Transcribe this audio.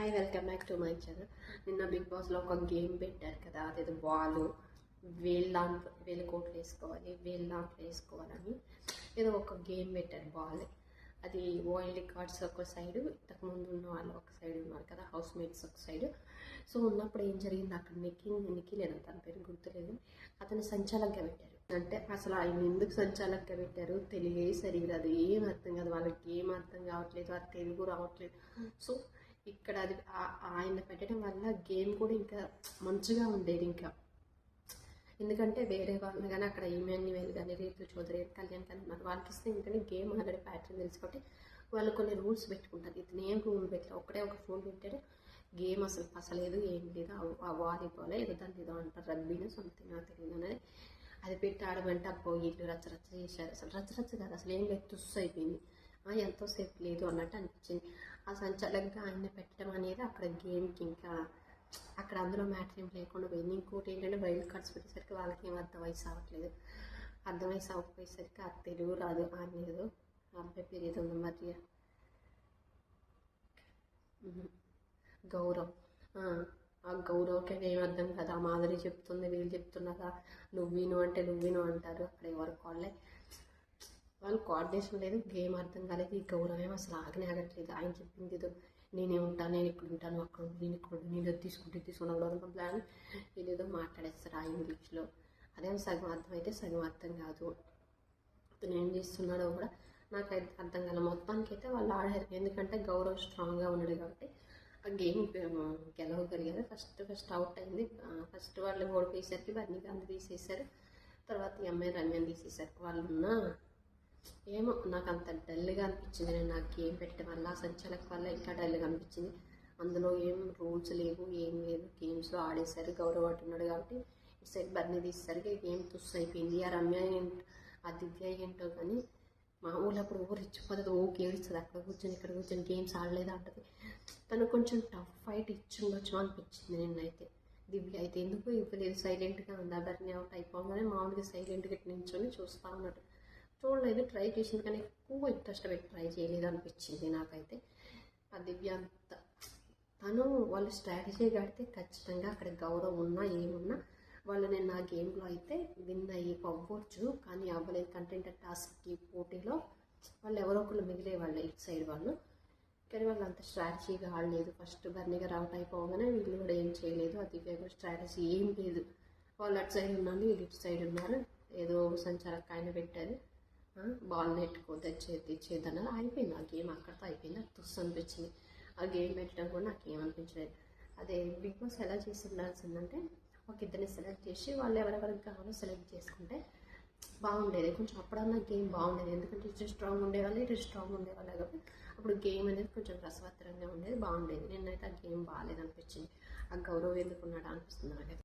Hi welcome back to my channel నిన్న big బాస్లో ఒక గేమ్ పెట్టారు కదా అదేదో బాల్ వేలు దాంట్లో వేలు కోట్లు వేసుకోవాలి వేలు దాంట్లో వేసుకోవాలని. ఏదో ఒక గేమ్ పెట్టారు బాల్ అది వరల్డ్ రికార్డ్స్ ఒక సైడ్ ఇంతకు ముందు ఉన్న వాళ్ళు ఒక సైడ్ ఉన్నారు కదా హౌస్ మేట్స్ ఒక సైడ్ సో ఉన్నప్పుడు ఏం జరిగింది? అక్కడ నిఖిల్ నెక్కి లేదు తన పేరు గుర్తులేదు. అతను సంచాలకంగా పెట్టారు. అంటే అసలు ఆయన ఎందుకు సంచాలకంగా పెట్టారు తెలియే సరిగ్గా అది ఏం అర్థం కాదు. వాళ్ళకి ఏం అర్థం కావట్లేదు అది తెలుగు రావట్లేదు. సో ఇక్కడ అది ఆయన పెట్టడం వల్ల గేమ్ కూడా ఇంకా మంచిగా ఉండేది ఇంకా. ఎందుకంటే వేరే వాళ్ళని కానీ అక్కడ ఇమాన్యువల్ కానీ రీతు చౌదరి కళ్యాణ్ కానీ మన వాళ్ళకి ఇస్తే ఎందుకంటే గేమ్ ఆల్రెడీ ప్యాటర్న్ తెలుసు కాబట్టి వాళ్ళు కొన్ని రూల్స్ పెట్టుకుంటారు. ఇతను ఏం రూల్ పెట్టలేదు ఒకటే ఒక ఫోన్ పెట్టాడు. గేమ్ అసలు పసలేదు ఏం లేదు. ఆ- వాలీబాల్ ఏదో దాన్ని ఏదో అంటారు. రగ్బీనో సంథింగ్ నాకు తెలియదు అనేది. అది పెట్టి ఆడమంటే అబ్బో ఇల్లు రచ్చ రచ్చ చేశారు. అసలు రచ్చ రచ్చ కాదు. అసలు ఏం లేదు తుస్సు అయిపోయింది. ఎంతోసేపు లేదు అన్నట్టు అనిపించింది. ఆ సంచాలకంగా ఆయన పెట్టడం అనేది అక్కడ గేమ్కి ఇంకా అక్కడ అందులో మ్యాటర్ ఏం లేకుండా పోయింది. ఇంకోటి ఏంటంటే వైల్డ్ కార్డ్స్ పెట్టేసరికి వాళ్ళకి ఏం అర్థం వయసు అవ్వట్లేదు అర్థం వయసు అవ్వకపోయేసరికి ఆ తెలుగు రాదు. అనేది అబ్బాయి పేరు ఏదో ఉంది మరి. గౌరవ్. ఆ, ఆ గౌరవ్కి ఏం అర్థం కదా. మాధురి చెప్తుంది. వీళ్ళు చెప్తున్నారా నువ్వు విను అంటే నువ్వు విను అంటారు. అక్కడ ఎవరికి వాళ్ళే వాళ్ళు కోఆర్డినేషన్ లేదు గేమ్ అర్థం కాలేదు. ఈ గౌరవం అసలు ఆగనే ఆగట్లేదు. ఆయన చెప్పింది ఏదో నేనే ఉంటాను నేను ఇక్కడ ఉంటాను అక్కడ నేను ఇక్కడ నేను తీసుకుంటే తీసుకున్నాను ప్లాన్ ఏదేదో మాట్లాడేస్తారు ఆ ఇంగ్లీష్లో అదే సగం అర్థమైతే సగం అర్థం కాదు. అతను ఏం చేస్తున్నాడో కూడా నాకు అయితే అర్థం కాలే. మొత్తానికి అయితే వాళ్ళు ఆడారు. ఎందుకంటే గౌరవ్ స్ట్రాంగ్గా ఉన్నాడు కాబట్టి ఆ గేమ్ గెలవగలిగారు. ఫస్ట్ ఫస్ట్ అవుట్ అయింది. ఫస్ట్ వాళ్ళు ఓడిపోయేసరికి రజనీకాంత్ తీసేశారు. తర్వాత ఈ అమ్మాయి రమ్యని తీసేశారు. వాళ్ళు ఉన్న ఏమో నాకు అంత డల్గా అనిపించింది. నేను నాకు గేమ్ పెట్టడం వల్ల ఆ సంచాలక వల్ల ఇంకా డల్గా అనిపించింది. అందులో ఏం రూల్స్ లేవు ఏం లేదు. గేమ్స్లో ఆడేసరికి గౌరవ్ అంటున్నాడు కాబట్టి ఇటు సైడ్ బర్నీ తీసేసరికి గేమ్ తుస్ అయిపోయింది. ఆ రమ్య ఏంటో ఆ దివ్య ఏంటో కానీ మామూలు అప్పుడు ఊరు ఇచ్చిపోతుంది ఓ ఏడుస్తుంది అక్కడ కూర్చొని ఇక్కడ కూర్చొని గేమ్స్ ఆడలేదు అంటది. తను కొంచెం టఫ్ ఫైట్ ఇచ్చిండొచ్చు అనిపించింది నిన్నైతే. దివ్య అయితే ఎందుకు ఇవ్వలేదు? సైలెంట్గా ఉంది. ఆ బర్నీ అవుట్ అయిపోగానే మామూలుగా సైలెంట్గా నించొని చూస్తూ ఉన్నట్టు చూడలేదు ట్రై చేసింది కానీ ఎక్కువ ఇంట్రెస్ట్ పెట్టి ట్రై చేయలేదు అనిపించింది నాకైతే. ఆ దివ్య అంత తను వాళ్ళు స్ట్రాటజీ కడితే ఖచ్చితంగా అక్కడ గౌరవం ఉన్నా ఏమున్నా వాళ్ళు నేను నా గేమ్లో అయితే విన్ అయ్యి అవ్వచ్చు కానీ అవ్వలేదు. కంటెంట్ టాస్క్కి పోటీలో వాళ్ళు ఎవరో ఒకళ్ళు మిగిలే వాళ్ళు ఇటు సైడ్ వాళ్ళు. కానీ వాళ్ళు అంత స్ట్రాటజీగా ఆడలేదు. ఫస్ట్ బర్నీగా అవుట్ అయిపోగానే వీళ్ళు కూడా ఏం చేయలేదు. ఆ దివ్య కూడా స్ట్రాటజీ ఏం లేదు. వాళ్ళు అటు సైడ్ ఉన్నారు వీళ్ళు ఇటు సైడ్ ఉన్నారు. ఏదో సంచారకాయన ఆయన పెట్టారు. బాల్ నెట్టుకో తెచ్చేది తెచ్చేది అన్నారు అయిపోయింది ఆ గేమ్ అక్కడితో అయిపోయింది. నాకు తుస్సు అనిపించింది ఆ గేమ్ పెట్టడం కూడా నాకు ఏమనిపించలేదు అదే బిగ్ బాస్ ఎలా చేసి ఉండాల్సిందంటే ఒక ఇద్దరిని సెలెక్ట్ చేసి వాళ్ళు ఎవరెవరికి కావాలో సెలెక్ట్ చేసుకుంటే బాగుండేది. కొంచెం అప్పుడన్నా గేమ్ బాగుండేది. ఎందుకంటే ఇటు స్ట్రాంగ్ ఉండేవాళ్ళు ఇటు స్ట్రాంగ్ ఉండేవాళ్ళు. కాబట్టి అప్పుడు గేమ్ అనేది కొంచెం రసవత్తరంగా ఉండేది బాగుండేది. నిన్నైతే ఆ గేమ్ బాగాలేదు అనిపించింది ఆ గౌరవ్ ఎందుకున్నాడా అనిపిస్తుంది నాకైతే.